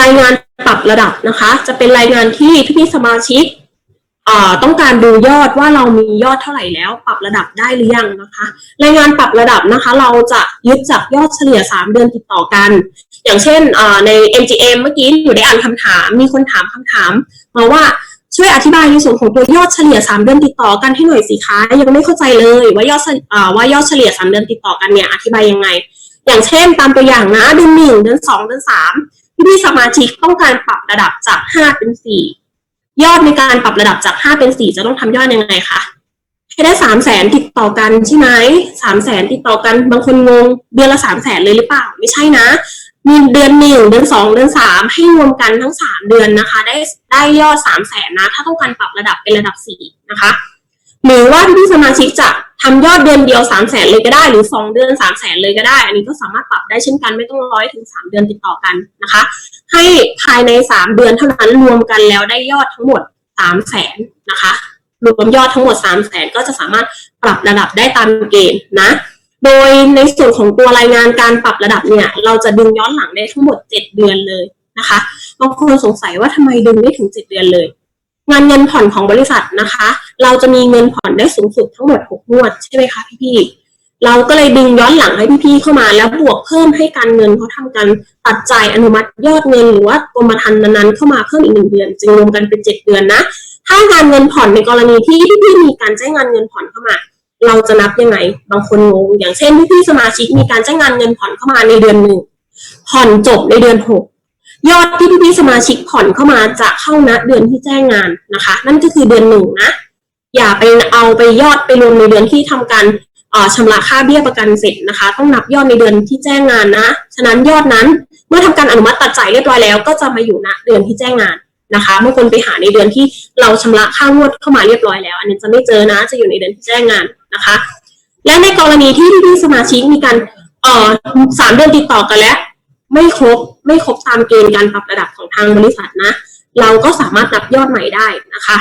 รายงานปรับระดับนะคะ จะเป็นรายงานที่พี่ๆสมาชิกต้องการดูยอดว่าเรามียอดเท่าไหร่แล้ว ปรับระดับได้หรือยังนะคะ รายงานปรับระดับนะคะ เราจะยึดจากยอดเฉลี่ย 3 เดือนติดต่อกัน อย่างเช่นอ่าใน MGM เมื่อกี้อยู่ได้อ่านคำถาม มีคนถามคำถามมาว่าช่วยอธิบายในส่วนของตัวยอดเฉลี่ย 3 เดือนติดต่อกันให้หน่อยสิคะยังไม่เข้าใจเลย ว่ายอดอว่ายอดเฉลี่ย 3 เดือนติดต่อกันเนี่ยอธิบายยังไง อย่างเช่น ตามตัวอย่างนะเดือนหนึ่งเดือนสองเดือนสาม พี่พี่สมาชิกต้องการปรับระดับจากห้าเป็นสี่ยอดในการปรับระดับจากห้าเป็นสี่จะต้องทำยอดยังไงคะให้ได้สามแสนติดต่อกันใช่ไหมสามแสนติดต่อกันบางคนงงเดือนละสามแสนเลยหรือเปล่า ไม่ใช่นะมีเดือนหนึ่งเดือนสองเดือนสามให้รวมกันทั้งสามเดือนนะคะ ได้ได้ยอดสามแสนนะ ถ้าต้องการปรับระดับเป็นระดับสี่นะคะ หรือว่าพี่สมาชิกจะ ทำยอดเดือนเดียวสามแสนเลยก็ได้ หรือสองเดือนสามแสนเลยก็ได้ อันนี้ก็สามารถปรับได้เช่นกันไม่ต้องร้อยถึงสามเดือนติดต่อกันนะคะ ให้ภายในสามเดือนเท่านั้นรวมกันแล้วได้ยอดทั้งหมดสามแสนนะคะรวมยอดทั้งหมดสามแสนก็จะสามารถปรับระดับได้ตามเกณฑ์นะ โดยในส่วนของตัวรายงานการปรับระดับเนี่ย เราจะดึงย้อนหลังได้ทั้งหมดเจ็ดเดือนเลยนะคะบางคนสงสัยว่าทำไมดึงไม่ถึงเจ็ดเดือนเลย งานเงินผ่อนของบริษัทนะคะ เราจะมีเงินผ่อนได้สูงสุดทั้งหมดหกงวดใช่ไหมคะพี่ๆเราก็เลยดึงย้อนหลังให้พี่ๆเข้ามา แล้วบวกเพิ่มให้การเงินเขาทำการตัดจ่ายอนุมัติยอดเงินหรือว่ากรมธรรม์นั้นๆเข้ามาเพิ่มอีกหนึ่งเดือน จึงรวมกันเป็นเจ็ดเดือนนะ ถ้างานเงินผ่อนในกรณีที่พี่ๆมีการแจ้งงานเงินผ่อนเข้ามา เราจะนับยังไง บางคนงงอย่างเช่นพี่ๆสมาชิกมีการแจ้งงานเงินผ่อนเข้ามาในเดือนหนึ่งผ่อนจบในเดือนหก ยอดที่พี่ๆสมาชิกผ่อนเข้ามาจะเข้าณเดือนที่แจ้งงานนะคะ นั่นก็คือเดือนหนึ่งนะ อย่าไปเอาไปยอดไปรวมในเดือนที่ทำการเอ่อชำระค่าเบี้ยประกันเสร็จนะคะ ต้องนับยอดในเดือนที่แจ้งงานนะ ฉะนั้นยอดนั้นเมื่อทำการอนุมัติตัดจ่ายเรียบร้อยแล้ว ก็จะมาอยู่ณเดือนที่แจ้งงานนะคะบางคนไปหาในเดือนที่เราชำระค่างวดเข้ามาเรียบร้อยแล้ว อันนี้จะไม่เจอนะ จะอยู่ในเดือนที่แจ้งงานนะคะ และในกรณีที่พี่ๆสมาชิกมีการเอ่อสามเดือนติดต่อกันแล้ว ไม่ครบไม่ครบตามเกณฑ์การปรับระดับของทางบริษัทนะ เราก็สามารถนับยอดใหม่ได้นะคะ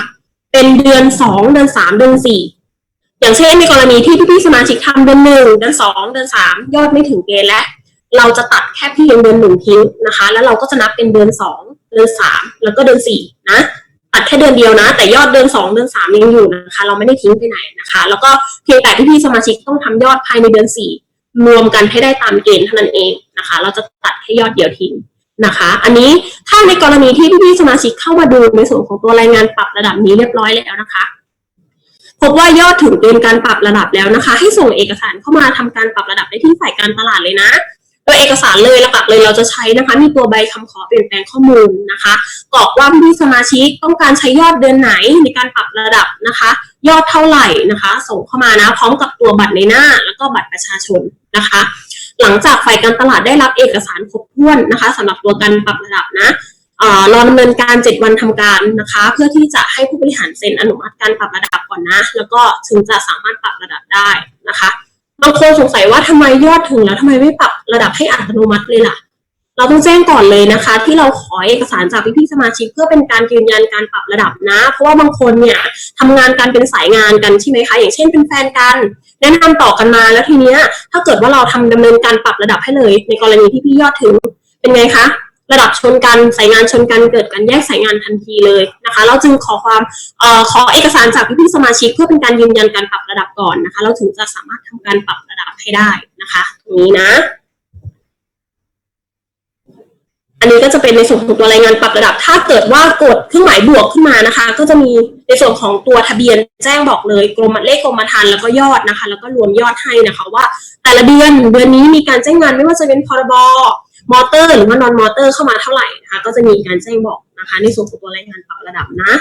เป็นเดือนสองเดือนสามเดือนสี่อย่างเช่นในกรณีที่พี่ๆสมาชิกทำเดือนหนึ่งเดือนสองเดือนสามยอดไม่ถึงเกณฑ์และเราจะตัดแค่เพียงเดือนหนึ่งทิ้งนะคะ แล้วเราก็จะนับเป็นเดือนสองเดือนสามแล้วก็เดือนสี่นะตัดแค่เดือนเดียวนะ แต่ยอดเดือนสองเดือนสามยังอยู่นะคะ เราไม่ได้ทิ้งไปไหนนะคะ แล้วก็เพียงแต่ที่พี่สมาชิกต้องทำยอดภายในเดือนสี่ รวมกันให้ได้ตามเกณฑ์เท่านั้นเองนะคะ เราจะตัดแค่ยอดเดียวทิ้งนะคะ อันนี้ถ้าในกรณีที่พี่ๆสมาชิกเข้ามาดูในส่วนของตัวรายงานปรับระดับนี้เรียบร้อยแล้วนะคะพบว่ายอดถึงเกณฑ์การปรับระดับแล้วนะคะ ให้ส่งเอกสารเข้ามาทำการปรับระดับได้ที่ฝ่ายการตลาดเลยนะ โดยเอกสารเลยหลักๆเลยเราจะใช้นะคะ มีตัวใบคำขอเปลี่ยนแปลงข้อมูลนะคะกรอกว่าพี่สมาชิกต้องการใช้ยอดเดือนไหนในการปรับระดับนะคะ ยอดเท่าไหร่นะคะ ส่งเข้ามานะพร้อมกับตัวบัตรในหน้า แล้วก็บัตรประชาชนนะคะ หลังจากฝ่ายการตลาดได้รับเอกสารครบถ้วนนะคะสำหรับตัวการปรับระดับนะเออรอดำเนินการ 7 วันทำการนะคะ เพื่อที่จะให้ผู้บริหารเซ็นอนุมัติการปรับระดับก่อนนะ แล้วก็ถึงจะสามารถปรับระดับได้นะคะ บางคนสงสัยว่าทำไมยอดถึงแล้วทำไมไม่ปรับระดับให้อัตโนมัติเลยล่ะ เราต้องแจ้งก่อนเลยนะคะ ที่เราขอเอกสารจากพี่ๆสมาชิก เพื่อเป็นการยืนยันการปรับระดับนะ เพราะว่าบางคนเนี่ยทำงานกันเป็นสายงานกันใช่ไหมคะอย่างเช่นเป็นแฟนกันแนะนำต่อกันมาแล้วทีเนี้ย ถ้าเกิดว่าเราทำดำเนินการปรับระดับให้เลย ในกรณีที่พี่ยอดถึงเป็นไงคะ ระดับชนกันสายงานชนกันเกิดการแยกสายงานทันทีเลยนะคะ เราจึงขอความเอ่อขอเอกสารจากพี่ๆสมาชิก เพื่อเป็นการยืนยันการปรับระดับก่อนนะคะ เราถึงจะสามารถทำการปรับระดับให้ได้นะคะตรงนี้นะ อันนี้ก็จะเป็นในส่วนของตัวรายงานปรับระดับ ถ้าเกิดว่ากดเครื่องหมายบวกขึ้นมานะคะ ก็จะมีในส่วนของตัวทะเบียนแจ้งบอกเลยกรมเลขกรมธรรม์แล้วก็ยอดนะคะ แล้วก็รวมยอดให้นะคะว่า แต่ละเดือนเดือนนี้มีการแจ้งงานไม่ว่าจะเป็นพรบ มอเตอร์หรือว่านอนมอเตอร์เข้ามาเท่าไหร่นะคะก็จะมีการแจ้งบอกนะคะ ในส่วนของตัวรายงานปรับระดับนะ